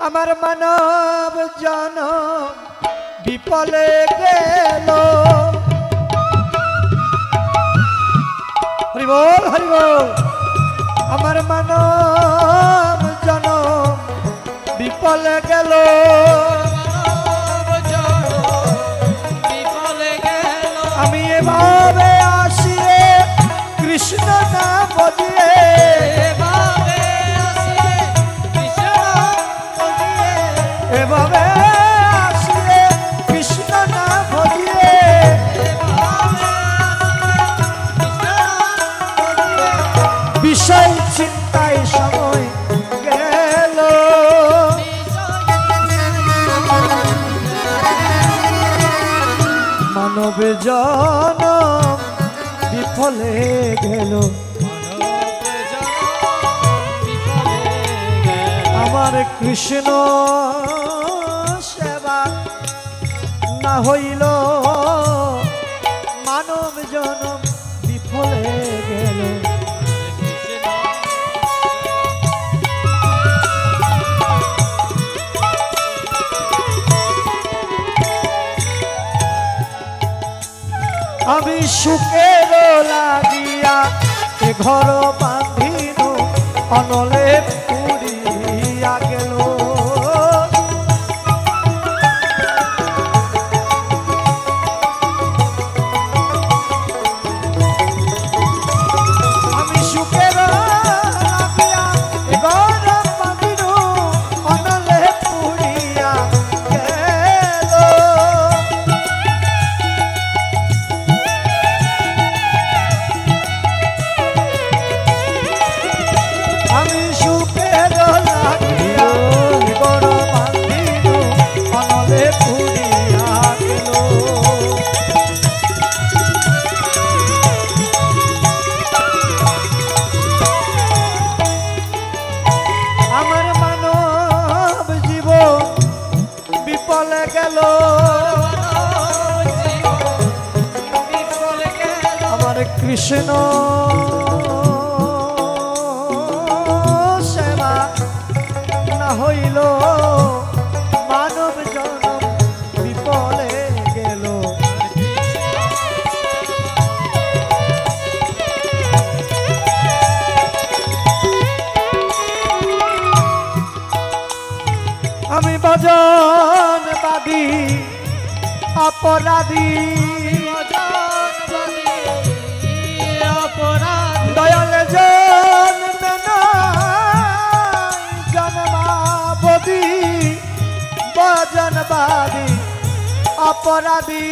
আমার মানব জন বিপলে গেল। হরিবল হরিবল আমার মানব জন বিপলে গেল। চিন্তায় সময় গেল। মানব জন বিফলে গেল। আমার কৃষ্ণ সেবা না হইল। মানব জনম আমি সুখের লাগিয়া এ ঘর কৃষ্ণ। সেবা না হইল মানব জনম বিপলে গেল। আমি ভজন বাদী অপরাধী। ভজনবাদী অপরাধী।